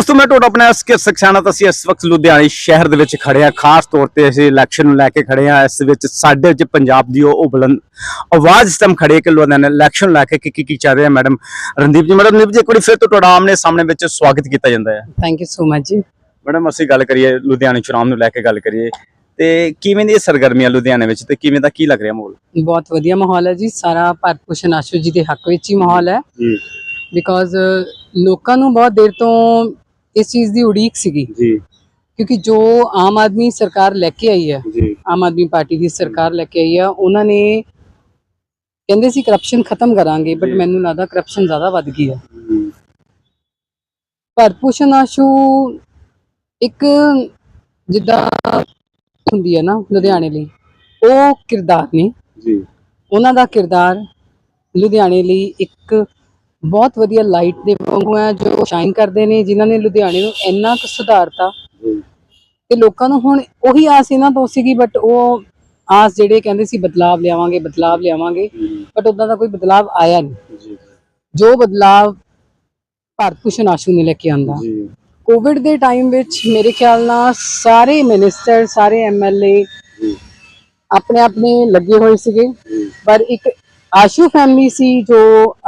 ਦੋਸਤੋ ਮੈਂ ਤੁਹਾਡਾ ਆਪਣਾ ਐਸਕੇ ਸਖਸ਼ਾਨਾ ਤਾਂ ਅਸੀਂ ਇਸ ਵਕਤ ਲੁਧਿਆਣੇ ਸ਼ਹਿਰ ਦੇ ਵਿੱਚ ਖੜੇ ਆ ਖਾਸ ਤੌਰ ਤੇ ਅਸੀਂ ਇਲੈਕਸ਼ਨ ਨੂੰ ਲੈ ਕੇ ਖੜੇ ਆ ਇਸ ਵਿੱਚ ਸਾਡੇ ਵਿੱਚ ਪੰਜਾਬ ਦੀ ਉਹ ਬੁਲੰਦ ਆਵਾਜ਼ ਇਸ ਟਾਈਮ ਖੜੇ ਕਿ ਲੁਧਿਆਣੇ ਇਲੈਕਸ਼ਨ ਲੈ ਕੇ ਕੀ ਕੀ ਚੱਲ ਰਿਹਾ ਮੈਡਮ ਰਣਦੀਪ ਜੀ। ਮੈਡਮ ਰਣਦੀਪ ਜੀ ਵਾਰੀ ਫਿਰ ਤੋਂ ਤੁਹਾਡਾ ਆਮਨੇ ਸਾਹਮਣੇ ਵਿੱਚ ਸਵਾਗਤ ਕੀਤਾ ਜਾਂਦਾ ਹੈ। Thank you so much ji. Madam ਅਸੀਂ ਗੱਲ ਕਰੀਏ ਲੁਧਿਆਣੇ ਚੁਣਾਵ ਨੂੰ ਲੈ ਕੇ ਗੱਲ ਕਰੀਏ। ਤੇ ਕਿਵੇਂ ਦੀ ਸਰਗਰਮੀਆਂ ਲੁਧਿਆਣੇ ਵਿੱਚ ਤੇ ਕਿਵੇਂ ਦਾ ਕੀ ਲੱਗ ਰਿਹਾ ਮਾਹੌਲ? ਬਹੁਤ ਵਧੀਆ ਮਾਹੌਲ ਹੈ ਜੀ। ਸਾਰਾ ਭਾਰਤ ਭੂਸ਼ਣ ਆਸ਼ੂ ਜੀ ਦੇ ਹੱਕ ਵਿੱਚ ਹੀ ਮਾਹੌਲ ਹੈ। ਜੀ। ਬਿਕੋਜ਼ ਲੋਕਾਂ ਨੂੰ ਬਹੁਤ ਦੇਰ ਤੋਂ ਇਸ ਚੀਜ਼ ਦੀ ਉਡੀਕ ਸੀਗੀ। ਜੀ। ਕਿਉਂਕਿ ਜੋ ਆਮ ਆਦਮੀ ਸਰਕਾਰ ਲੈ ਕੇ ਆਈ ਹੈ ਆਮ ਆਦਮੀ ਪਾਰਟੀ ਦੀ ਸਰਕਾਰ ਲੈ ਕੇ ਆਈ ਹੈ ਉਹਨਾਂ ਨੇ ਕਹਿੰਦੇ ਸੀ ਕਰਪਸ਼ਨ ਖਤਮ ਕਰਾਂਗੇ ਬਟ। ਮੈਨੂੰ ਲੱਗਦਾ ਕਰਪਸ਼ਨ ਜ਼ਿਆਦਾ ਵੱਧ ਗਈ ਹੈ। ਭਾਰਤ ਭੂਸ਼ਣ ਆਸ਼ੂ ਇੱਕ ਜਿੱਦਾਂ ਹੁੰਦੀ ਹੈ ਨਾ ਲੁਧਿਆਣੇ ਲਈ ਉਹ ਕਿਰਦਾਰ ਨੇ। ਜੀ। ਉਹਨਾਂ ਦਾ ਕਿਰਦਾਰ ਲੁਧਿਆਣੇ ਲਈ ਇੱਕ ਬਹੁਤ ਵਧੀਆ ਲਾਈਟ ਦੇ ਵਾਂਗੂ ਹੈ ਜੋ ਸ਼ਾਈਨ ਕਰਦੇ ਨੇ ਜਿਨ੍ਹਾਂ ਨੇ ਲੁਧਿਆਣੇ ਨੂੰ ਇੰਨਾ ਕੁ ਸੁਧਾਰਤਾ ਤੇ ਲੋਕਾਂ ਨੂੰ ਹੁਣ ਉਹੀ ਆਸ ਇਹਨਾਂ ਤੋਂ ਸੀਗੀ ਬਟ ਉਹ ਆਸ ਜਿਹੜੇ ਕਹਿੰਦੇ ਸੀ ਬਦਲਾਵ ਲਿਆਵਾਂਗੇ ਬਦਲਾਵ ਲਿਆਵਾਂਗੇ ਬਟ ਉਦਾਂ ਦਾ ਕੋਈ ਬਦਲਾਵ ਆਇਆ ਨਹੀਂ। ਜੀ। ਬਦਲਾਵ ਭਾਰਤ ਭੂਸ਼ਣ ਆਸ਼ੂ ਨੇ ਲੈ ਕੇ ਆਂਦਾ। ਕੋਵਿਡ ਦੇ ਟਾਈਮ ਵਿੱਚ ਮੇਰੇ ਖਿਆਲ ਨਾਲ ਸਾਰੇ ਮਿਨਿਸਟਰ ਸਾਰੇ ਐਮਐਲਏ ਆਪਣੇ ਆਪਣੇ ਲੱਗੇ ਹੋਏ ਸੀਗੇ। ਪਰ ਇੱਕ ਆਸ਼ੂ ਫੈਮਿਲੀ ਸੀ ਜੋ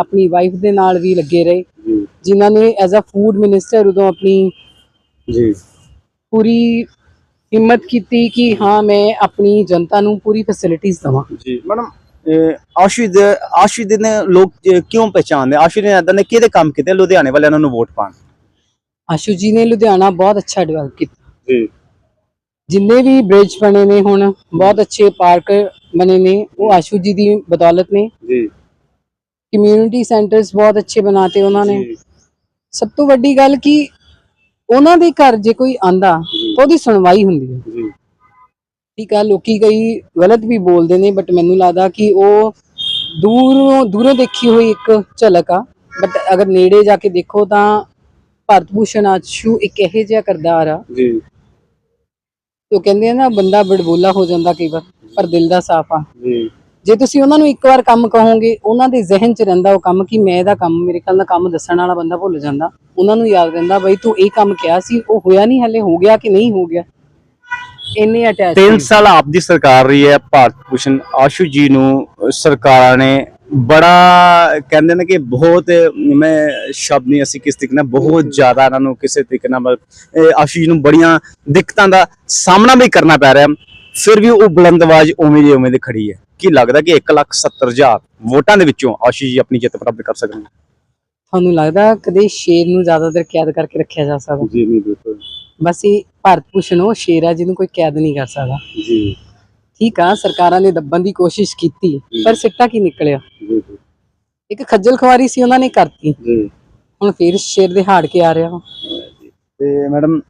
ਆਪਣੀ ਵਾਈਫ ਦੇ ਨਾਲ ਵੀ ਲੱਗੇ ਰਹੇ ਜਿਨ੍ਹਾਂ ਨੇ ਐਜ਼ ਅ ਫੂਡ ਮਿਨਿਸਟਰ ਉਦੋਂ ਆਪਣੀ ਜੀ। ਪੂਰੀ ਹਿੰਮਤ ਕੀਤੀ ਕਿ ਹਾਂ ਮੈਂ ਆਪਣੀ ਜਨਤਾ ਨੂੰ ਪੂਰੀ ਫੈਸਿਲਿਟੀਜ਼ ਦਵਾਂ। ਜੀ। ਮੈਡਮ ਆਸ਼ਿਦ ਆਸ਼ਿਦ ਨੇ ਲੋਕ ਕਿਉਂ ਪਹਿਚਾਨਦੇ ਆਸ਼ਿਦ ਨੇ ਦੇ ਕਿਹਦੇ ਕੰਮ ਕੀਤੇ? ਲੁਧਿਆਣੇ ਵਾਲਿਆਂ ਨੂੰ ਵੋਟ ਪਾਣ ਆਸ਼ੂ ਜੀ ਨੇ ਲੁਧਿਆਣਾ ਬਹੁਤ ਅੱਛਾ ਡਿਵੈਲਪ ਕੀਤਾ। ਜੀ। ਜਿੰਨੇ ਵੀ ਬ੍ਰਿਜ ਬਣੇ ਨੇ ਹੁਣ ਬਹੁਤ ਅੱਛੇ ਪਾਰਕ ਬਣੇ ਨੇ ਉਹ ਆਸ਼ੂ ਜੀ ਦੀ ਬਦੌਲਤ ਨੇ ਜੀ ਕਮਿਊਨਿਟੀ ਸੈਂਟਰਸ ਬਹੁਤ ਅੱਛੇ ਬਣਾਤੇ ਉਹਨਾਂ ਨੇ ਸਭ ਤੋਂ ਵੱਡੀ ਗੱਲ ਕਿ ਉਹਨਾਂ ਦੇ ਘਰ ਜੇ ਕੋਈ ਆਂਦਾ ਉਹਦੀ ਸੁਣਵਾਈ ਹੁੰਦੀ ਹੈ ਜੀ ਠੀਕ ਆ ਲੋਕੀ ਕਈ ਗਲਤ ਵੀ ਬੋਲਦੇ ਨੇ ਬਟ ਮੈਨੂੰ ਲੱਗਦਾ ਕਿ ਉਹ ਦੂਰੋਂ ਦੂਰੋਂ ਦੇਖੀ ਹੋਈ ਇੱਕ ਝਲਕ ਆ ਬਟ ਅਗਰ ਨੇੜੇ ਜਾ ਕੇ ਦੇਖੋ ਤਾਂ ਭਾਰਤ ਭੂਸ਼ਣ ਆਸ਼ੂ ਇੱਕ ਇਹੋ ਜਿਹਾ ਕਰਦਾਰ ਆ ਜੀ ਉਹ ਕਹਿੰਦੇ ਆ ਨਾ, ਬੰਦਾ ਬੜਬੋਲਾ ਹੋ ਜਾਂਦਾ ਕਈ ਵਾਰ, ਪਰ ਦਿਲ ਦਾ ਸਾਫ਼ ਆ। ਜੀ ਜੇ ਤੁਸੀਂ ਉਹਨਾਂ ਨੂੰ ਇੱਕ ਵਾਰ ਕੰਮ ਕਹੋਗੇ, ਉਹਨਾਂ ਦੇ ਜ਼ਿਹਨ 'ਚ ਰਹਿੰਦਾ ਉਹ ਕੰਮ ਕਿ ਮੈਂ ਇਹਦਾ ਕੰਮ, ਮੇਰੇ ਖਿਆਲ ਨਾਲ ਕੰਮ ਦੱਸਣ ਵਾਲਾ ਬੰਦਾ ਭੁੱਲ ਜਾਂਦਾ। ਉਹਨਾਂ ਨੂੰ ਯਾਦ ਰਹਿੰਦਾ, ਬਈ ਤੂੰ ਇਹ ਕੰਮ ਕਿਹਾ ਸੀ, ਉਹ ਹੋਇਆ ਨਹੀਂ, ਹਲੇ ਹੋ ਗਿਆ ਕਿ ਨਹੀਂ ਹੋ ਗਿਆ। ਇੰਨੇ ਅਟੈਚ ਤਿੰਨ ਸਾਲ ਆਪ ਦੀ ਸਰਕਾਰ ਰਹੀ ਹੈ ਭਾਰਤ ਭੂਸ਼ਣ ਆਸ਼ੂ ਜੀ ਨੂੰ ਸਰਕਾਰਾਂ ਨੇ ਬੜਾ ਕਹਿੰਦੇ ਨੇ ਕਿ ਬਹੁਤ ਮੈਂ ਸ਼ਬਦ ਨਹੀਂ ਅਸੀਂ ਕਿਸ ਤਰੀਕੇ ਨਾਲ ਬਹੁਤ ਜ਼ਿਆਦਾ ਇਹਨਾਂ ਨੂੰ ਕਿਸੇ ਤਰੀਕੇ ਨਾਲ ਆਸ਼ੂ ਜੀ ਨੂੰ ਬੜੀਆਂ ਦਿੱਕਤਾਂ ਦਾ ਸਾਹਮਣਾ ਵੀ ਕਰਨਾ ਪੈ ਰਿਹਾ। ਫਿਰ ਵੀ ਉਹ ਬੁਲੰਦ ਆਵਾਜ਼ ਉਵੇਂ ਦੀ ਉਵੇਂ ਦੀ ਖੜੀ ਹੈ। ਕੀ ਲੱਗਦਾ ਕਿ 1,70,000 ਵੋਟਾਂ ਦੇ ਵਿੱਚੋਂ ਆਸ਼ੂ ਜੀ ਆਪਣੀ ਜਿੱਤ ਪ੍ਰਾਪਤ ਕਰ ਸਕਦੇ ਨੇ ਤੁਹਾਨੂੰ ਲੱਗਦਾ ਕਦੇ ਸ਼ੇਰ ਨੂੰ ਜ਼ਿਆਦਾਤਰ ਕੈਦ ਕਰਕੇ ਰੱਖਿਆ ਜਾ ਸਕਦਾ? ਜੀ ਨਹੀਂ ਬਿਲਕੁਲ। ਬਸ ਇਹ ਭਾਰਤ ਭੂਸ਼ਣ ਉਹ ਸ਼ੇਰ ਆ ਜਿਹਨੂੰ ਕੋਈ ਕੈਦ ਨਹੀਂ ਕਰ ਸਕਦਾ। ਜੀ। ਠੀਕ ਆ ਸਰਕਾਰਾਂ ਨੇ ਦੱਬਣ ਦੀ ਕੋਸ਼ਿਸ਼ ਕੀਤੀ ਪਰ ਸਿੱਟਾ ਕੀ ਨਿਕਲਿਆ? ਜੀ ਇੱਕ ਖੱਜਲ ਖਵਾਰੀ ਸੀ ਉਹਨਾਂ ਨੇ ਕਰਤੀ। ਜੀ। ਹੁਣ ਫੇਰ ਸ਼ੇਰ ਦੇ ਹਾੜ ਕੇ ਆ ਰਿਹਾ ਤੇ ਮੈਡਮ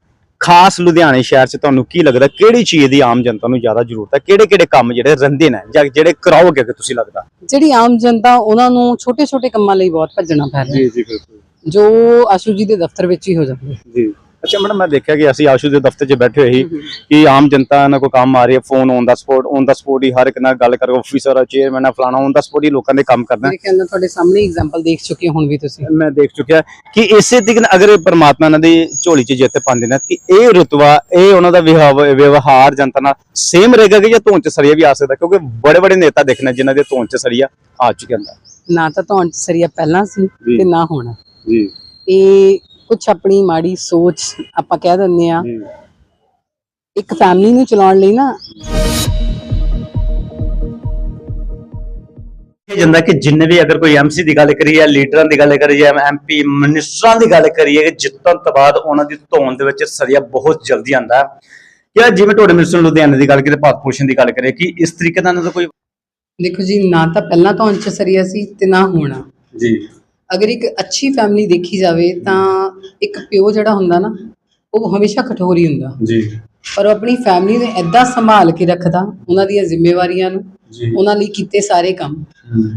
ਖਾਸ ਲੁਧਿਆਣੇ ਸ਼ਹਿਰ 'ਚ ਤੁਹਾਨੂੰ ਕੀ ਲੱਗਦਾ ਕਿਹੜੀ ਚੀਜ਼ ਦੀ ਆਮ ਜਨਤਾ ਨੂੰ ਜ਼ਿਆਦਾ ਜ਼ਰੂਰਤ ਹੈ? ਕਿਹੜੇ ਕਿਹੜੇ ਕੰਮ ਜਿਹੜੇ ਰਹਿੰਦੇ ਨੇ ਜਾਂ ਜਿਹੜੇ ਕਰਾਓਗੇ ਕਿ ਤੁਸੀਂ ਲੱਗਦਾ? ਜਿਹੜੀ ਆਮ ਜਨਤਾ ਉਹਨਾਂ ਨੂੰ ਛੋਟੇ ਛੋਟੇ ਕੰਮਾਂ ਲਈ ਬਹੁਤ ਭੱਜਣਾ ਪੈ ਰਿਹਾ। ਜੀ ਬਿਲਕੁਲ। ਜੋ ਆਸ਼ੂ ਜੀ ਦੇ ਦਫ਼ਤਰ ਵਿੱਚ ਹੀ ਹੋ ਜਾਂਦੇ। ਜੀ। ਅੱਛਾ ਮੈਡਮ ਮੈਂ ਦੇਖਿਆ ਕਿ ਅਸੀਂ ਆਸ਼ੂ ਦੇ ਦਫ਼ਤਰ 'ਚ ਬੈਠੇ ਹੋਏ ਸੀ ਕਿ ਆਮ ਜਨਤਾ ਨਾਲ ਕੋਈ ਕੰਮ ਆ ਰਹੀ ਹੈ ਫੋਨ ਔਨ ਦਾ ਸਪੋਰਟ ਔਨ ਦਾ ਸਪੋਰਟ ਹੀ ਹਰ ਇੱਕ ਨਾਲ ਗੱਲ ਕਰੋ ਆਫੀਸਰ ਚੇਅਰਮੈਨ ਫਲਾਣਾ ਔਨ ਦਾ ਸਪੋਰਟ ਹੀ ਲੋਕਾਂ ਦੇ ਕੰਮ ਕਰਨਾ। ਮੇਰੇ ਖਿਆਲ ਨਾਲ ਤੁਹਾਡੇ ਸਾਹਮਣੇ ਐਗਜ਼ਾਮਪਲ ਦੇਖ ਚੁੱਕੇ ਹੁਣ ਵੀ ਤੁਸੀਂ। ਮੈਂ ਦੇਖ ਚੁੱਕਿਆ ਕਿ ਇਸੇ ਤਰੀਕੇ ਨਾਲ ਅਗਰ ਪਰਮਾਤਮਾ ਇਹਨਾਂ ਦੀ ਝੋਲੀ 'ਚ ਜਿੱਤ ਪਾਉਂਦੇ ਨੇ ਕਿ ਇਹ ਰੁਤਬਾ ਇਹ ਉਹਨਾਂ ਦਾ ਵਿਵਹਾਰ ਜਨਤਾ ਨਾਲ ਸੇਮ ਰਹੇਗਾ ਕਿ ਜਾਂ ਧੌਣ 'ਚ ਸਰੀਆ ਵੀ ਆ ਸਕਦਾ ਕਿਉਂਕਿ ਬੜੇ ਬੜੇ ਨੇਤਾ ਦੇਖਣਾ ਜਿਨ੍ਹਾਂ ਦੇ ਧੌਣ 'ਚ ਸਰੀਆ ਆ ਚੁੱਕਿਆ ਹੁੰਦਾ। ਨਾ ਤਾਂ ਤੁਹਾਡੇ ਸਰੀਆ ਪਹਿਲਾਂ ਸੀ। ਤੇ ਨਾ ਹੋਣਾ। ਜੀ। ਇਹ ਕੁਝ ਆਪਣੀ ਮਾੜੀ ਸੋਚ ਆਪਾਂ ਕਹਿ ਦਿੰਦੇ ਆ ਇੱਕ ਫੈਮਿਲੀ ਨੂੰ ਚਲਾਉਣ ਲਈ ਨਾ। ਇਹ ਜਾਂਦਾ ਕਿ ਜਿੰਨੇ ਵੀ ਅਗਰ ਕੋਈ ਐਮਸੀ ਦੀ ਗੱਲ ਕਰੀਏ ਲੀਡਰਾਂ ਦੀ ਗੱਲ ਕਰੀਏ ਐਮਪੀ ਮਿਨਿਸਟਰਾਂ ਦੀ ਗੱਲ ਕਰੀਏ ਕਿ ਜਿੱਤਣ ਤੋਂ ਬਾਅਦ ਉਹਨਾਂ ਦੀ ਧੌਣ ਦੇ ਵਿੱਚ ਸਰੀਆ ਬਹੁਤ ਜਲਦੀ ਆਂਦਾ ਜਾਂ ਜਿਵੇਂ ਤੁਹਾਡੇ ਮਿਨਿਸਟਰ ਲੁਧਿਆਣੇ ਦੀ ਗੱਲ ਕਰੀਏ ਭਾਰਤ ਭੂਸ਼ਣ ਦੀ ਗੱਲ ਕਰੀਏ ਕਿ ਇਸ ਤਰੀਕੇ ਦਾ ਕੋਈ ਦੇਖੋ ਜੀ ਨਾ ਤਾਂ ਪਹਿਲਾਂ ਤੋਂ ਅੰਚ ਸਰੀਆ ਸੀ ਤੇ ਨਾ ਹੋਣਾ। ਜੀ। ਅਗਰ ਇੱਕ ਅੱਛੀ ਫੈਮਿਲੀ ਦੇਖੀ ਜਾਵੇ ਤਾਂ ਇੱਕ ਪਿਓ ਜਿਹੜਾ ਹੁੰਦਾ ਨਾ ਉਹ ਹਮੇਸ਼ਾ ਕਠੋਰ ਹੀ ਹੁੰਦਾ। ਜੀ। ਪਰ ਉਹ ਆਪਣੀ ਫੈਮਿਲੀ ਨੂੰ ਐਦਾਂ ਸੰਭਾਲ ਕੇ ਰੱਖਦਾ ਉਹਨਾਂ ਦੀਆਂ ਜ਼ਿੰਮੇਵਾਰੀਆਂ ਨੂੰ ਉਹਨਾਂ ਲਈ ਕੀਤੇ ਸਾਰੇ ਕੰਮ।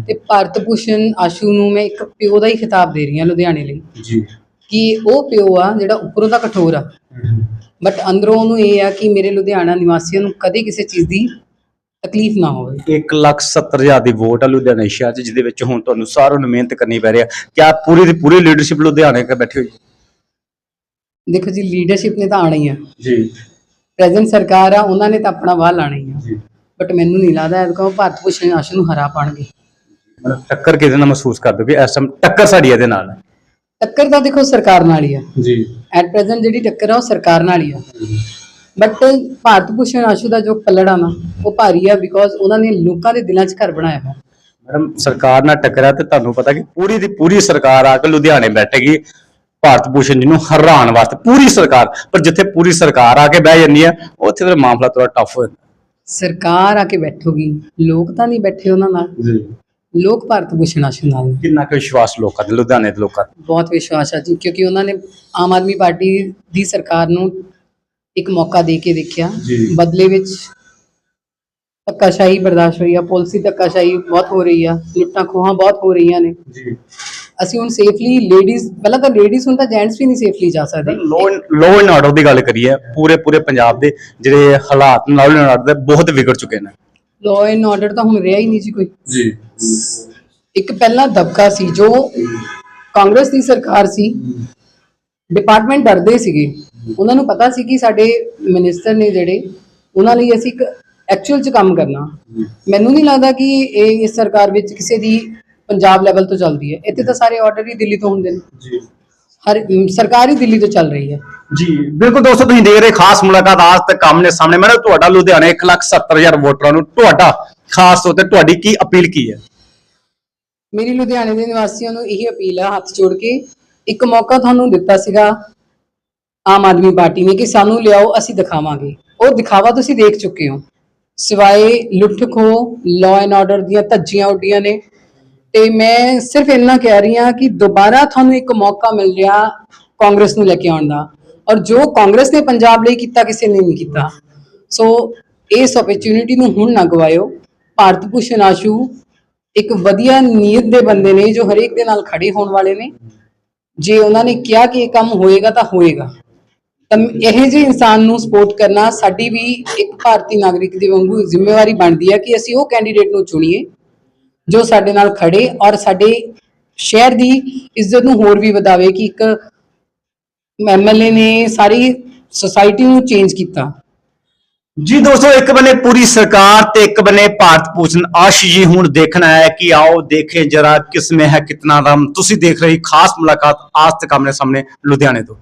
ਤੇ ਭਾਰਤ ਭੂਸ਼ਣ ਆਸ਼ੂ ਨੂੰ ਮੈਂ ਇੱਕ ਪਿਓ ਦਾ ਹੀ ਖਿਤਾਬ ਦੇ ਰਹੀ ਹਾਂ ਲੁਧਿਆਣੇ ਲਈ। ਜੀ। ਕਿ ਉਹ ਪਿਓ ਆ ਜਿਹੜਾ ਉੱਪਰੋਂ ਦਾ ਕਠੋਰ ਆ। ਬਟ ਅੰਦਰੋਂ ਉਹਨੂੰ ਇਹ ਆ ਕਿ ਮੇਰੇ ਲੁਧਿਆਣਾ ਨਿਵਾਸੀਆਂ ਨੂੰ ਕਦੇ ਕਿਸੇ ਚੀਜ਼ ਦੀ ਤਕਲੀਫ ਨਾ ਹੋਵੇ। 1 ਲੱਖ 70 ਹਜ਼ਾਰ ਦੀ ਵੋਟ ਆ ਲੁਧਿਆਣਾ ਸ਼ਹਿਰ 'ਚ ਜਿਹਦੇ ਵਿੱਚ ਹੁਣ ਤੁਹਾਨੂੰ ਸਾਰਿਆਂ ਨੂੰ ਮਿਹਨਤ ਕਰਨੀ ਪੈ ਰਹੀ ਹੈ ਕਿਆ ਪੂਰੀ ਦੀ ਪੂਰੀ ਲੀਡਰਸ਼ਿਪ ਲੁਧਿਆਣੇ ਕੇ ਬੈਠੀ ਹੋਈ? ਦੇਖੋ ਜੀ ਲੀਡਰਸ਼ਿਪ ਨੇ ਤਾਂ ਆਣਾ ਹੀ ਆ। ਜੀ। ਪ੍ਰੈਜ਼ੈਂਟ ਸਰਕਾਰ ਆ ਉਹਨਾਂ ਨੇ ਤਾਂ ਆਪਣਾ ਵਾਹ ਲਾਣਾ ਹੀ ਆ। ਜੀ। ਬਟ ਮੈਨੂੰ ਨਹੀਂ ਲੱਗਦਾ ਇਹ ਕੋ ਭਾਰਤ ਭੂਸ਼ਣ ਆਸ਼ੂ ਨੂੰ ਹਰਾ ਪਾਣਗੇ ਮਤਲਬ ਟੱਕਰ ਕਿਹਦੇ ਨਾਲ ਮਹਿਸੂਸ ਕਰਦੇ ਹੋ ਕਿ ਇਸ ਟਾਈਮ ਟੱਕਰ ਸਾਡੀ ਇਹਦੇ ਨਾਲ ਹੈ? ਟੱਕਰ ਤਾਂ ਦੇਖੋ ਸਰਕਾਰ ਨਾਲ ਹੀ ਆ। ਜੀ। ਐਟ ਪ੍ਰੈਜ਼ੈਂਟ ਜਿਹੜੀ ਟੱਕਰ ਆ ਉਹ ਸਰਕਾਰ ਨਾਲ ਹੀ ਆ। ਬਟ ਭਾਰਤ ਭੂਸ਼ਣ ਆਸ਼ੂ ਦਾ ਜੋ ਪੱਲੜ ਨਾ ਉਹ ਭਾਰੀ ਆ ਬਿਕੋਜ਼ ਉਹਨਾਂ ਨੇ ਲੋਕਾਂ ਦੇ ਦਿਲਾਂ 'ਚ ਘਰ ਬਣਾਇਆ ਹੈ ਮੈਡਮ ਸਰਕਾਰ ਨਾਲ ਟੱਕਰਿਆ ਤੇ ਤੁਹਾਨੂੰ ਪਤਾ ਕਿ ਪੂਰੀ ਦੀ ਪੂਰੀ ਸਰਕਾਰ ਆ ਕੇ ਲੁਧਿਆਣੇ ਬੈਠੇਗੀ। ਭਾਰਤ ਭੂਸ਼ਣ ਜੀ ਨੂੰ ਹਰਾਉਣ ਵਾਸਤੇ ਪੂਰੀ ਸਰਕਾਰ ਪਰ ਜਿੱਥੇ ਪੂਰੀ ਸਰਕਾਰ ਆ ਕੇ ਬਹਿ ਜਾਂਦੀ ਹੈ ਉੱਥੇ ਫਿਰ ਮਾਮਲਾ ਥੋੜਾ ਟਫ ਹੋ ਜਾਂਦਾ। ਸਰਕਾਰ ਆ ਕੇ ਬੈਠੂਗੀ ਲੋਕ ਤਾਂ ਨਹੀਂ ਬੈਠੇ ਉਹਨਾਂ ਨਾਲ। ਜੀ। ਲੋਕ ਭਾਰਤ ਭੂਸ਼ਣ ਆਸ਼ੂ ਨਾਲ ਨੇ। ਕਿੰਨਾ ਕੁ ਵਿਸ਼ਵਾਸ ਲੋਕਾਂ ਦੇ ਲੁਧਿਆਣੇ ਦੇ ਲੋਕਾਂ ਦਾ ਬਹੁਤ ਵਿਸ਼ਵਾਸ ਆ ਜੀ ਕਿਉਂਕਿ ਉਹਨਾਂ ਨੇ ਆਮ ਆਦਮੀ ਪਾਰਟੀ ਦੀ ਸਰਕਾਰ ਨੂੰ ਇੱਕ ਮੌਕਾ ਦੇ ਕੇ ਦੇਖਿਆ। ਜੀ। ਬਦਲੇ ਵਿੱਚ ਧੱਕਾਸ਼ਾਹੀ ਬਰਦਾਸ਼ਤ ਹੋਈ ਆ ਪੁਲਿਸੀ ਧੱਕਾਸ਼ਾਹੀ ਬਹੁਤ ਹੋ ਰਹੀ ਆ ਲੁੱਟਾਂ ਖੋਹਾਂ ਬਹੁਤ ਹੋ ਰਹੀਆਂ ਨੇ। ਜੀ। ਅਸੀਂ ਹੁਣ ਸੇਫਲੀ ਲੇਡੀਜ਼ ਪਹਿਲਾਂ ਤਾਂ ਲੇਡੀਜ਼ ਹੁਣ ਤਾਂ ਜੈਂਟਸ ਵੀ ਨਹੀਂ ਸੇਫਲੀ ਜਾ ਸਕਦੇ। ਲੋ ਲੋ ਐਂਡ ਆਰਡਰ ਦੀ ਗੱਲ ਕਰੀਏ ਪੂਰੇ ਪੂਰੇ ਪੰਜਾਬ ਦੇ ਜਿਹੜੇ ਹਾਲਾਤ ਲੋ ਐਂਡ ਆਰਡਰ ਦੇ ਬਹੁਤ ਵਿਗੜ ਚੁੱਕੇ ਨੇ। ਲਾਅ ਐਂਡ ਆਰਡਰ ਤਾਂ ਹੁਣ ਰਿਹਾ ਹੀ ਨਹੀਂ ਜੀ ਕੋਈ। ਜੀ। ਇੱਕ ਪਹਿਲਾਂ ਦਬਕਾ ਸੀ ਜੋ ਕਾਂਗਰਸ ਦੀ ਸਰਕਾਰ ਸੀ ਡਿਪਾਰਟਮੈਂਟ ਡਰਦੇ ਸੀਗੇ। ਉਹਨਾਂ ਨੂੰ ਪਤਾ ਸੀ ਕਿ ਸਾਡੇ ਮਿਨਿਸਟਰ ਨੇ ਜਿਹੜੇ ਉਹਨਾਂ ਲਈ ਅਸੀਂ ਇੱਕ ਐਕਚੁਅਲ ਚ ਕੰਮ ਕਰਨਾ। ਮੈਨੂੰ ਨਹੀਂ ਲੱਗਦਾ ਕਿ ਇਹ ਇਸ ਸਰਕਾਰ ਵਿੱਚ ਕਿਸੇ ਦੀ ਪੰਜਾਬ ਲੈਵਲ ਤੋਂ ਚੱਲਦੀ ਹੈ। ਇੱਥੇ ਤਾਂ ਸਾਰੇ ਆਰਡਰ ਹੀ ਦਿੱਲੀ ਤੋਂ ਹੁੰਦੇ ਨੇ। ਜੀ। ਹਰ ਸਰਕਾਰ ਹੀ ਦਿੱਲੀ ਤੋਂ ਚੱਲ ਰਹੀ ਹੈ। ਜੀ ਬਿਲਕੁਲ ਦੋਸਤੋ ਤੁਸੀਂ ਦੇਖ ਰਹੇ ਖਾਸ ਮੁਲਾਕਾਤ। ਆਜ ਤੱਕ ਆਮਨੇ ਸਾਹਮਣੇ। ਮੈਡਮ ਤੁਹਾਡਾ ਲੁਧਿਆਣਾ 170000 ਵੋਟਰਾਂ ਨੂੰ ਤੁਹਾਡਾ ਖਾਸ ਤੌਰ ਤੇ ਤੁਹਾਡੀ ਕੀ ਅਪੀਲ ਕੀ ਹੈ? ਮੇਰੀ ਲੁਧਿਆਣੇ ਦੇ ਨਿਵਾਸੀਆਂ ਨੂੰ ਇਹੀ ਅਪੀਲ ਹੈ ਹੱਥ ਜੋੜ ਕੇ। ਇੱਕ ਮੌਕਾ ਤੁਹਾਨੂੰ ਦਿੱਤਾ ਸੀਗਾ ਆਮ ਆਦਮੀ ਪਾਰਟੀ ਨੇ ਕਿ ਸਾਨੂੰ ਲਿਆਓ, ਅਸੀਂ ਦਿਖਾਵਾਂਗੇ। ਉਹ ਦਿਖਾਵਾ ਤੁਸੀਂ ਦੇਖ ਚੁੱਕੇ ਹੋ। ਸਿਵਾਏ ਲੁੱਟਖੋ ਲਾਅ ਐਂਡ ਆਰਡਰ ਦੀਆਂ ਧੱਜੀਆਂ ਉੱਡੀਆਂ ਨੇ। ਤੇ ਮੈਂ ਸਿਰਫ ਇੰਨਾ ਕਹਿ ਰਹੀ ਹਾਂ ਕਿ ਦੁਬਾਰਾ ਤੁਹਾਨੂੰ ਇੱਕ ਮੌਕਾ ਮਿਲ ਰਿਹਾ ਕਾਂਗਰਸ ਨੂੰ ਲੈ ਕੇ ਆਉਣ ਦਾ। ਔਰ ਜੋ ਕਾਂਗਰਸ ਨੇ ਪੰਜਾਬ ਲਈ ਕੀਤਾ, ਕਿਸੇ ਨੇ ਨਹੀਂ ਕੀਤਾ। ਸੋ ਇਸ ਓਪਰਚ्युनिटी ਨੂੰ ਹੁਣ ਨਾ ਗਵਾਇਓ। ਭਾਰਤ ਭੂਸ਼ਣ ਆਸ਼ੂ ਇੱਕ ਵਧੀਆ ਨੀਅਤ ਦੇ ਬੰਦੇ ਨੇ, ਜੋ ਹਰੇਕ ਦੇ ਨਾਲ ਖੜੇ ਹੋਣ ਵਾਲੇ ਨੇ। ਜੇ ਉਹਨਾਂ ਨੇ ਕਿਹਾ ਕਿ ਇਹ ਕੰਮ ਹੋਏਗਾ ਤਾਂ ਹੋਏਗਾ। ਤਾਂ ਇਹ ਜਿਹੇ ਇਨਸਾਨ ਨੂੰ ਸਪੋਰਟ ਕਰਨਾ, ਸਾਡੀ ਵੀ ਇੱਕ ਭਾਰਤੀ ਨਾਗਰਿਕ ਦੀ ਵਾਂਗੂ ਜ਼ਿੰਮੇਵਾਰੀ ਬਣਦੀ ਹੈ ਕਿ ਅਸੀਂ ਉਹ ਕੈਂਡੀਡੇਟ ਨੂੰ ਚੁਣੀਏ ਜੋ ਸਾਡੇ ਨਾਲ ਖੜੇ ਔਰ ਸਾਡੇ ਸ਼ਹਿਰ ਦੀ ਇੱਜ਼ਤ ਨੂੰ ਹੋਰ ਵੀ ਵਧਾਵੇ ਕਿ ਇੱਕ ਐਮਐਲਏ ਨੇ ਸਾਰੀ ਸੋਸਾਇਟੀ ਨੂੰ ਚੇਂਜ ਕੀਤਾ। ਜੀ ਦੋਸਤੋ, ਇੱਕ ਬਨੇ ਪੂਰੀ ਸਰਕਾਰ ਤੇ ਇੱਕ ਬੰਨੇ ਭਾਰਤ ਭੂਸ਼ਣ ਆਸ਼ੀ ਜੀ ਹੁਣ ਦੇਖਣਾ ਹੈ ਕਿ ਆਓ ਦੇਖੇ ਜਰਾ ਕਿਸਮੇ ਹੈ, ਕਿਤਨਾ ਦਮ ਤੁਸੀਂ ਦੇਖ ਰਹੀ ਖਾਸ ਮੁਲਾਕਾਤ ਆਜ ਤੱਕ ਆਮਨੇ ਸਾਹਮਣੇ ਲੁਧਿਆਣੇ ਤੋਂ।